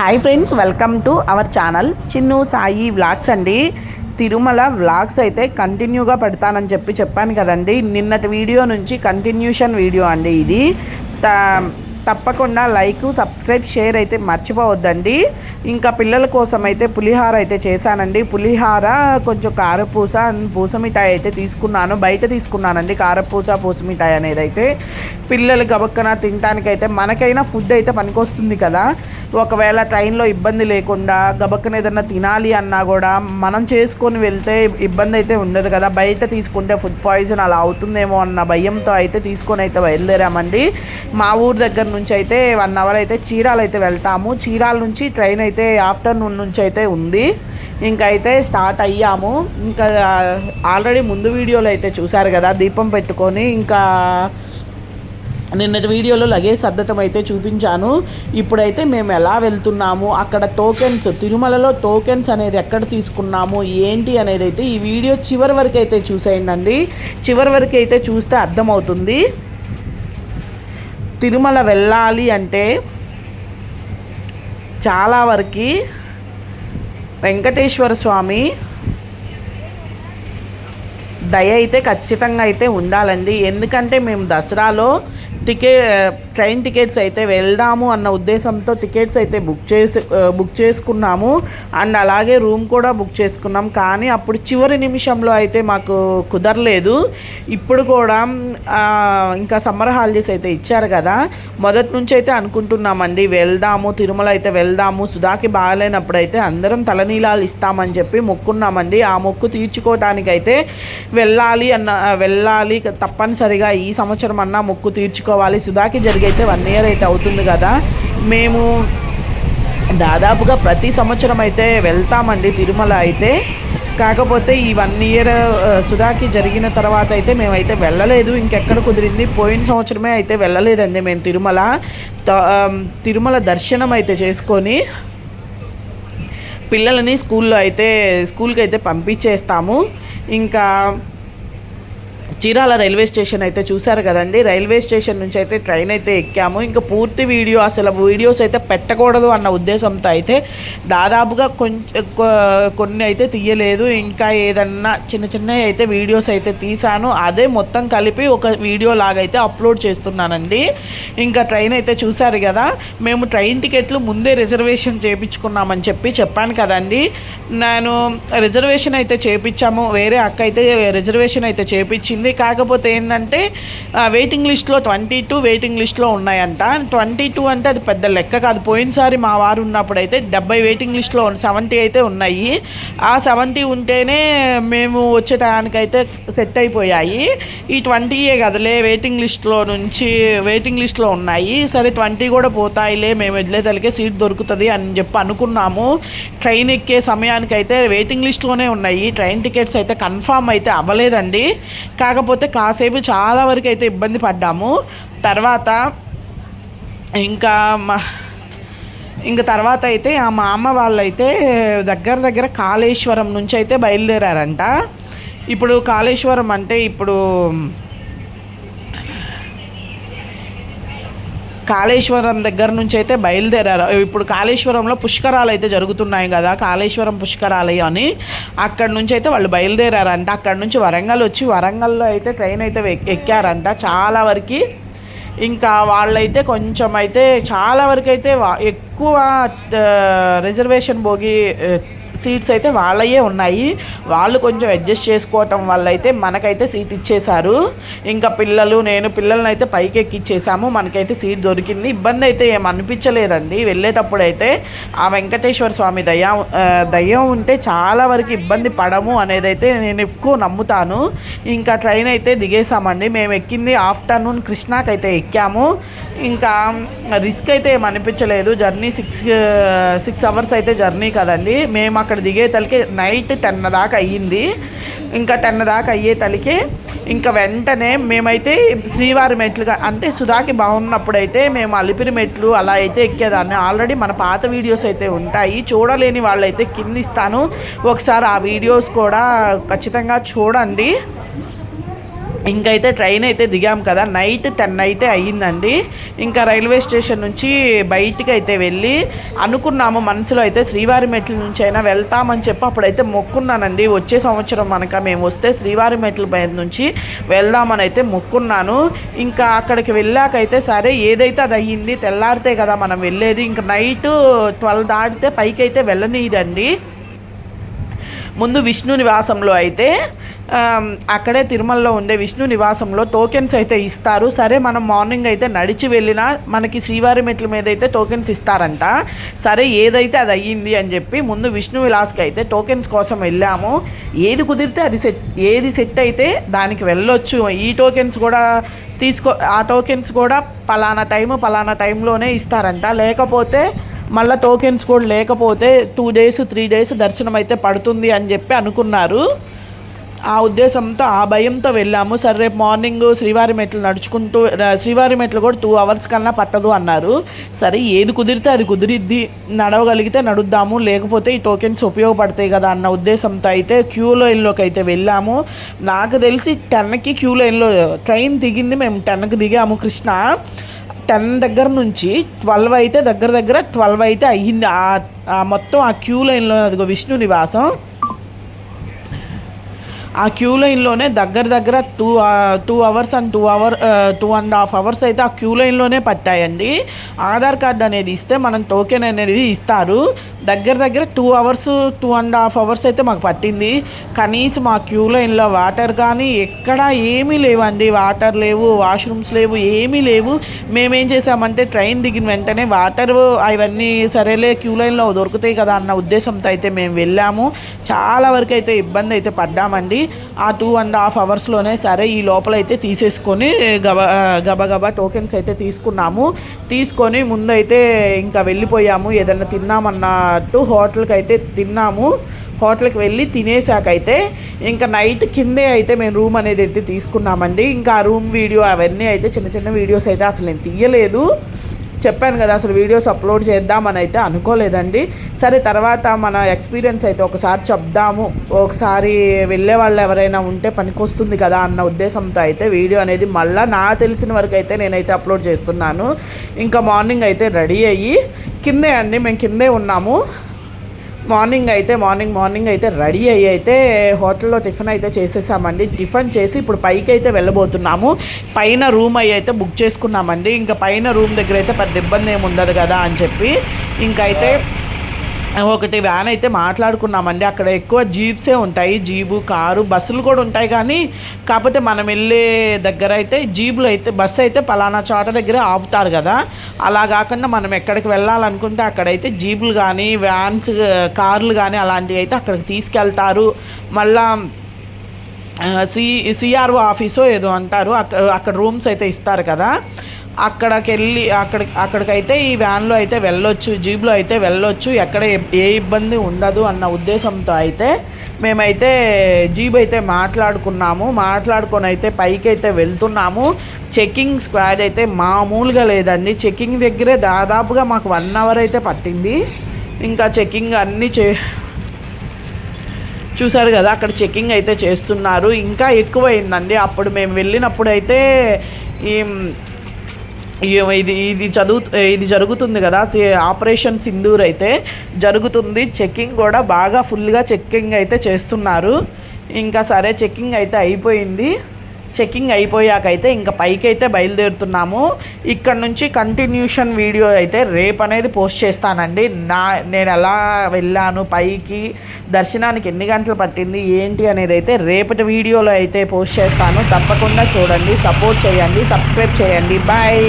Hi friends welcome to our channel. Chinnu Sai vlogs అండి. Tirumala vlogs అయితే కంటిన్యూగా పెడతానని చెప్పి చెప్పాను కదండి. నిన్నటి వీడియో నుంచి కంటిన్యూషన్ వీడియో అండి ఇది. తప్పకుండా లైక్ సబ్స్క్రైబ్ షేర్ అయితే మర్చిపోవద్దండి. ఇంకా పిల్లల కోసం అయితే పులిహార అయితే చేశానండి. పులిహార కొంచెం కారపూస అండ్ పూస మిఠాయి అయితే తీసుకున్నాను. బయట తీసుకున్నానండి కారపూస పూస మిఠాయి అనేది అయితే పిల్లలు గబక్కన తినటానికైతే మనకైనా ఫుడ్ అయితే పనికొస్తుంది కదా. ఒకవేళ ట్రైన్లో ఇబ్బంది లేకుండా గబక్కన ఏదన్నా తినాలి అన్నా కూడా మనం చేసుకొని వెళ్తే ఇబ్బంది అయితే ఉండదు కదా. బయట తీసుకుంటే ఫుడ్ పాయిజన్ అలా అవుతుందేమో అన్న భయంతో అయితే తీసుకొని అయితే బయలుదేరామండి. మా ఊరు దగ్గర నుంచి అయితే వన్ అవర్ అయితే చీరాలు అయితే వెళ్తాము. చీరాల నుంచి ట్రైన్ అయితే ఆఫ్టర్నూన్ నుంచి అయితే ఉంది. ఇంకా అయితే స్టార్ట్ అయ్యాము. ఇంకా ఆల్రెడీ ముందు వీడియోలో అయితే చూశారు కదా దీపం పెట్టుకొని. ఇంకా నిన్నటి వీడియోలో లగేజ్ సర్దతం అయితే చూపించాను. ఇప్పుడైతే మేము ఎలా వెళ్తున్నాము అక్కడ టోకెన్స్ తిరుమలలో టోకెన్స్ అనేది ఎక్కడ తీసుకున్నాము ఏంటి అనేది అయితే ఈ వీడియో చివరి వరకు అయితే చూసేయండి. చివరి వరకు అయితే చూస్తే అర్థమవుతుంది. తిరుమల వెళ్ళాలి అంటే చాలా వరకు వెంకటేశ్వర స్వామి దయ అయితే ఖచ్చితంగా అయితే ఉండాలండి. ఎందుకంటే మేము దసరాలో టికెట్ ట్రైన్ టికెట్స్ అయితే వెళ్దాము అన్న ఉద్దేశంతో టికెట్స్ అయితే బుక్ చేసి బుక్ చేసుకున్నాము. అండ్ అలాగే రూమ్ కూడా బుక్ చేసుకున్నాం. కానీ అప్పుడు చివరి నిమిషంలో అయితే మాకు కుదరలేదు. ఇప్పుడు కూడా ఇంకా సమ్మర్ హాలిడేస్ అయితే ఇచ్చారు కదా. మొదటి నుంచి అయితే అనుకుంటున్నామండి వెళ్దాము తిరుమల అయితే వెళ్దాము సుధాకి బాగాలేనప్పుడు అయితే అందరం తలనీలాలు ఇస్తామని చెప్పి మొక్కున్నామండి. ఆ మొక్కు తీర్చుకోవటానికైతే వెళ్ళాలి అన్న వెళ్ళాలి తప్పనిసరిగా ఈ సంవత్సరం అన్నా మొక్కు తీర్చుకోవాలి. సుధాకి అయితే వన్ ఇయర్ అయితే అవుతుంది కదా. మేము దాదాపుగా ప్రతి సంవత్సరం అయితే వెళ్తామండి తిరుమల అయితే. కాకపోతే ఈ వన్ ఇయర్ సుధాకి జరిగిన తర్వాత అయితే మేమైతే వెళ్ళలేదు. ఇంకెక్కడ కుదిరింది? పోయిన సంవత్సరమే అయితే వెళ్ళలేదండి మేము తిరుమల. త- తిరుమల దర్శనం అయితే చేసుకొని పిల్లలని స్కూల్లో అయితే స్కూల్కి అయితే పంపించేస్తాము. ఇంకా చీరాల రైల్వే స్టేషన్ అయితే చూశారు కదండి. రైల్వే స్టేషన్ నుంచి అయితే ట్రైన్ అయితే ఎక్కాము. ఇంకా పూర్తి వీడియో అసలు వీడియోస్ అయితే పెట్టకూడదు అన్న ఉద్దేశంతో అయితే దాదాపుగా కొంచెం కొన్ని అయితే తీయలేదు. ఇంకా ఏదన్నా చిన్న చిన్న అయితే వీడియోస్ అయితే తీసాను అదే మొత్తం కలిపి ఒక వీడియో లాగైతే అప్లోడ్ చేస్తున్నానండి. ఇంకా ట్రైన్ అయితే చూశారు కదా. మేము ట్రైన్ టికెట్లు ముందే రిజర్వేషన్ చేయించుకున్నామని చెప్పి చెప్పాను కదండి. నేను రిజర్వేషన్ అయితే చేపించాము. వేరే అక్క అయితే రిజర్వేషన్ అయితే వచ్చింది కాకపోతే ఏంటంటే వెయిటింగ్ లిస్ట్లో ట్వంటీ టూ వెయిటింగ్ లిస్ట్లో ఉన్నాయంట. ట్వంటీ టూ అంటే అది పెద్ద లెక్క కాదు. పోయినసారి మా వారు ఉన్నప్పుడు అయితే డెబ్బై వెయిటింగ్ లిస్ట్లో సెవెంటీ అయితే ఉన్నాయి. ఆ సెవెంటీ ఉంటేనే మేము వచ్చే టయానికైతే సెట్ అయిపోయాయి. ఈ ట్వంటీయే కదలే వెయిటింగ్ లిస్ట్లో నుంచి వెయిటింగ్ లిస్ట్లో ఉన్నాయి. సరే ట్వంటీ కూడా పోతాయిలే మేము వెళ్ళేదలికే సీట్ దొరుకుతుంది అని చెప్పి అనుకున్నాము. ట్రైన్ ఎక్కే సమయానికి అయితే వెయిటింగ్ లిస్ట్లోనే ఉన్నాయి. ట్రైన్ టికెట్స్ అయితే కన్ఫామ్ అయితే అవ్వలేదండి. కాకపోతే కాసేపు చాలా వరకు అయితే ఇబ్బంది పడ్డాము. తర్వాత ఇంకా మా ఇంకా తర్వాత అయితే ఆ మా అమ్మ వాళ్ళైతే దగ్గర దగ్గర కాళేశ్వరం నుంచి అయితే బయలుదేరారంట. ఇప్పుడు కాళేశ్వరం అంటే ఇప్పుడు కాళేశ్వరం దగ్గర నుంచి అయితే బయలుదేరారు. ఇప్పుడు కాళేశ్వరంలో పుష్కరాలు అయితే జరుగుతున్నాయి కదా కాళేశ్వరం పుష్కరాలయం అని అక్కడ నుంచి అయితే వాళ్ళు బయలుదేరారంట. అక్కడ నుంచి వరంగల్ వచ్చి వరంగల్లో అయితే ట్రైన్ అయితే ఎక్కారంట. చాలా వరకు ఇంకా వాళ్ళైతే కొంచెం అయితే చాలా వరకు అయితే ఎక్కువ రిజర్వేషన్ భోగి సీట్స్ అయితే వాళ్ళయే ఉన్నాయి. వాళ్ళు కొంచెం అడ్జస్ట్ చేసుకోవటం వల్ల అయితే మనకైతే సీట్ ఇచ్చేశారు. ఇంకా పిల్లలు నేను పిల్లల్ని అయితే పైకి ఎక్కిచ్చేసాము మనకైతే సీట్ దొరికింది. ఇబ్బంది అయితే ఏం అనిపించలేదండి. వెళ్ళేటప్పుడు అయితే ఆ వెంకటేశ్వర స్వామి దయ దయ్యం ఉంటే చాలా వరకు ఇబ్బంది పడము అనేది అయితే నేను ఎక్కువ నమ్ముతాను. ఇంకా ట్రైన్ అయితే దిగేసామండి మేము ఎక్కింది ఆఫ్టర్నూన్ కృష్ణాకి అయితే ఎక్కాము. ఇంకా రిస్క్ అయితే ఏం అనిపించలేదు. జర్నీ సిక్స్ సిక్స్ అవర్స్ అయితే జర్నీ కదండి. మేము అక్కడ దిగే తలకి నైట్ టెన్ దాకా అయ్యింది. ఇంకా టెన్ దాకా అయ్యే తలకి ఇంకా వెంటనే మేమైతే శ్రీవారి మెట్లుగా అంటే సుధాకి బాగున్నప్పుడైతే మేము అలిపిరి మెట్లు అలా అయితే ఎక్కేదాన్ని. ఆల్రెడీ మన పాత వీడియోస్ అయితే ఉంటాయి. చూడలేని వాళ్ళైతే కిందిస్తాను. ఒకసారి ఆ వీడియోస్ కూడా ఖచ్చితంగా చూడండి. ఇంకైతే ట్రైన్ అయితే దిగాం కదా. నైట్ టెన్ అయితే అయ్యిందండి. ఇంకా రైల్వే స్టేషన్ నుంచి బయటికి అయితే వెళ్ళి అనుకున్నాము మనసులో అయితే శ్రీవారి మెట్ల నుంచి అయినా వెళ్తామని చెప్పి అప్పుడైతే మొక్కున్నానండి. వచ్చే సంవత్సరం మనక మేము వస్తే శ్రీవారి మెట్ల పై నుంచి వెళ్దామని అయితే మొక్కున్నాను. ఇంకా అక్కడికి వెళ్ళాకైతే సరే ఏదైతే అది అయ్యింది తెల్లారితే కదా మనం వెళ్ళేది. ఇంకా నైట్ ట్వెల్వ్ దాటితే పైకి అయితే వెళ్ళనీదండి ముందు విష్ణు నివాసంలో అయితే అక్కడే తిరుమలలో ఉండే విష్ణు నివాసంలో టోకెన్స్ అయితే ఇస్తారు. సరే మనం మార్నింగ్ అయితే నడిచి వెళ్ళినా మనకి శ్రీవారి మెట్ల మీద అయితే టోకెన్స్ ఇస్తారంట. సరే ఏదైతే అది అయ్యింది అని చెప్పి ముందు విష్ణు విలాస్కి అయితే టోకెన్స్ కోసం వెళ్ళాము. ఏది కుదిరితే అది సెట్ ఏది సెట్ అయితే దానికి వెళ్ళొచ్చు. ఈ టోకెన్స్ కూడా తీసుకో ఆ టోకెన్స్ కూడా పలానా టైము పలానా టైంలోనే ఇస్తారంట. లేకపోతే మళ్ళీ టోకెన్స్ కూడా లేకపోతే టూ డేస్ త్రీ డేస్ దర్శనం అయితే పడుతుంది అని చెప్పి అనుకున్నారు. ఆ ఉద్దేశంతో ఆ భయంతో వెళ్ళాము. సరే రేపు మార్నింగ్ శ్రీవారి మెట్లు నడుచుకుంటూ శ్రీవారి మెట్లు కూడా టూ అవర్స్ కన్నా పట్టదు అన్నారు. సరే ఏది కుదిరితే అది కుదిరిద్ది. నడవగలిగితే నడుద్దాము. లేకపోతే ఈ టోకెన్స్ ఉపయోగపడతాయి కదా అన్న ఉద్దేశంతో అయితే క్యూ లైన్లోకి అయితే వెళ్ళాము. నాకు తెలిసి టెన్కి క్యూ లైన్లో ట్రైన్ దిగింది మేము టెన్కి దిగాము కృష్ణ. టెన్ దగ్గర నుంచి ట్వెల్వ్ అయితే దగ్గర దగ్గర ట్వెల్వ్ అయితే అయ్యింది. ఆ మొత్తం ఆ క్యూ లైన్లో అదిగో విష్ణు నివాసం. ఆ క్యూ లైన్లోనే దగ్గర దగ్గర two two hours and two hour two and half hours అయితే ఆ క్యూ లైన్లోనే పట్టాయండి. ఆధార్ కార్డ్ అనేది ఇస్తే మనం టోకెన్ అనేది ఇస్తారు. దగ్గర దగ్గర two hours two and half hours అయితే మాకు పట్టింది. కనీసం మా క్యూ లైన్లో వాటర్ కానీ ఎక్కడ ఏమీ లేవండి. వాటర్ లేవు వాష్రూమ్స్ లేవు ఏమీ లేవు. మేమేం చేసామంటే ట్రైన్ దిగిన వెంటనే వాటర్ అవన్నీ సరేలే క్యూ లైన్లో దొరుకుతాయి కదా అన్న ఉద్దేశంతో అయితే మేము వెళ్ళాము. చాలా వరకు అయితే ఇబ్బంది అయితే పడ్డామండి. ఆ టూ అండ్ హాఫ్ అవర్స్లోనే సరే ఈ లోపల అయితే తీసేసుకొని గబ గబగబా టోకెన్స్ అయితే తీసుకున్నాము. తీసుకొని ముందైతే ఇంకా వెళ్ళిపోయాము. ఏదైనా తిన్నామన్నట్టు హోటల్కి అయితే తిన్నాము. హోటల్కి వెళ్ళి తినేసాకైతే ఇంకా నైట్ కిందే అయితే మేము రూమ్ అనేది అయితే తీసుకున్నామండి. ఇంకా ఆ రూమ్ వీడియో అవన్నీ అయితే చిన్న చిన్న వీడియోస్ అయితే అసలు నేను తీయలేదు. చెప్పాను కదా అసలు వీడియోస్ అప్లోడ్ చేద్దామని అయితే అనుకోలేదండి. సరే తర్వాత మన ఎక్స్పీరియన్స్ అయితే ఒకసారి చెప్దాము. ఒకసారి వెళ్ళే వాళ్ళు ఎవరైనా ఉంటే పనికొస్తుంది కదా అన్న ఉద్దేశంతో అయితే వీడియో అనేది మళ్ళీ నా తెలిసిన వరకు అయితే నేనైతే అప్లోడ్ చేస్తున్నాను. ఇంకా మార్నింగ్ అయితే రెడీ అయ్యి కిందే అండి మేము కిందే ఉన్నాము. మార్నింగ్ అయితే మార్నింగ్ మార్నింగ్ అయితే రెడీ అయ్యి అయితే హోటల్లో టిఫిన్ అయితే చేసేసామండి. టిఫిన్ చేసి ఇప్పుడు పైకి అయితే వెళ్ళబోతున్నాము. పైన రూమ్ అయ్యి అయితే బుక్ చేసుకున్నామండి. ఇంకా పైన రూమ్ దగ్గర అయితే పెద్ద ఇబ్బంది ఏమి ఉండదు కదా అని చెప్పి. ఇంకైతే ఒకటి వ్యాన్ అయితే మాట్లాడుకున్నామండి. అక్కడ ఎక్కువ జీప్సే ఉంటాయి. జీబు కారు బస్సులు కూడా ఉంటాయి కానీ కాకపోతే మనం వెళ్ళే దగ్గర అయితే జీబులు అయితే బస్సు అయితే పలానా చోట దగ్గర ఆపుతారు కదా. అలా కాకుండా మనం ఎక్కడికి వెళ్ళాలనుకుంటే అక్కడైతే జీబులు కానీ వ్యాన్స్ కార్లు కానీ అలాంటివి అయితే అక్కడికి తీసుకెళ్తారు. మళ్ళా సి సిఆర్ఓ ఆఫీసో ఏదో అంటారు. అక్కడ అక్కడ రూమ్స్ అయితే ఇస్తారు కదా. అక్కడికి వెళ్ళి అక్కడ అక్కడికైతే ఈ వ్యాన్లో అయితే వెళ్ళొచ్చు జీబ్లో అయితే వెళ్ళొచ్చు ఎక్కడ ఏ- ఇబ్బంది ఉండదు అన్న ఉద్దేశంతో అయితే మేమైతే జీబ్ అయితే మాట్లాడుకున్నాము మాట్లాడుకొని అయితే పైకి అయితే వెళ్తున్నాము. చెకింగ్ స్క్వాడ్ అయితే మామూలుగా లేదండి. చెకింగ్ దగ్గరే దాదాపుగా మాకు వన్ అవర్ అయితే పట్టింది. ఇంకా చెకింగ్ అన్నీ చే చూసారు కదా అక్కడ చెకింగ్ అయితే చేస్తున్నారు. ఇంకా ఎక్కువైందండి. అప్పుడు మేము వెళ్ళినప్పుడు అయితే ఈ- ఇది ఇది చదువు ఇది జరుగుతుంది కదా సి- ఆపరేషన్ సింధూర్ అయితే జరుగుతుంది. చెక్కింగ్ కూడా బాగా ఫుల్గా చెక్కింగ్ అయితే చేస్తున్నారు. ఇంకా సరే చెక్కింగ్ అయితే అయిపోయింది. చెకింగ్ అయిపోయాకైతే ఇంకా పైకి అయితే బయలుదేరుతున్నాము. ఇక్కడ నుంచి కంటిన్యూషన్ వీడియో అయితే రేపు అనేది పోస్ట్ చేస్తానండి. నా నేను ఎలా వెళ్ళాను పైకి దర్శనానికి ఎన్ని గంటలు పట్టింది ఏంటి అనేది అయితే రేపటి వీడియోలో అయితే పోస్ట్ చేస్తాను. తప్పకుండా చూడండి సపోర్ట్ చేయండి సబ్స్క్రైబ్ చేయండి. బాయ్